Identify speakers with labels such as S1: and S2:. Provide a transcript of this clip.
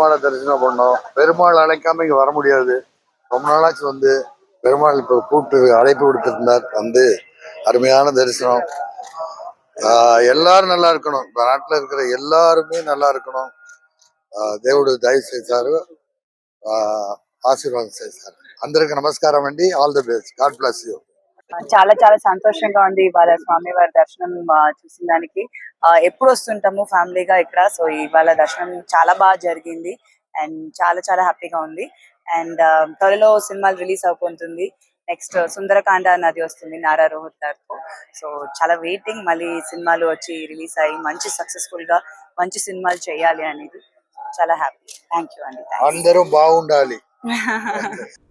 S1: பெருமாளை தரிசனம் பண்ணோம் பெருமாள் அழைக்காம இங்க வர முடியாது ரொம்ப நாளாச்சு வந்து பெருமாள் இப்போ கூப்பிட்டு அழைப்பு கொடுத்திருந்தார் வந்து அருமையான தரிசனம் ஆஹ் எல்லாரும் நல்லா இருக்கணும் இந்த நாட்டுல இருக்கிற எல்லாருமே நல்லா இருக்கணும் ஆஹ் దేవుడు దయ చేశారు ఆహ్ ఆశీర్వాదం చేశారు అందరికి నమస్కారం అండి all the best God bless you
S2: చాలా చాలా సంతోషంగా ఉంది ఇవాళ స్వామివారి దర్శనం ఆ, చూసిన దానికి. ఎప్పుడు వస్తుంటాము ఫ్యామిలీగా ఇక్కడ? సో ఇవాళ దర్శనం చాలా బాగా జరిగింది. అండ్ చాలా చాలా హ్యాపీగా ఉంది. అండ్ త్వరలో సినిమాలు రిలీజ్ అవుతుంటుంది నెక్స్ట్ సుందరకాండ నది వస్తుంది నారా రోహిత్ గారితో. సో చాలా వెయిటింగ్ మళ్ళీ సినిమాలు వచ్చి రిలీజ్ అయ్యి మంచి సక్సెస్ఫుల్గా మంచి సినిమాలు చేయాలి అనేది. చాలా హ్యాపీ. థ్యాంక్ యూ అండి
S1: అందరూ బాగుండాలి.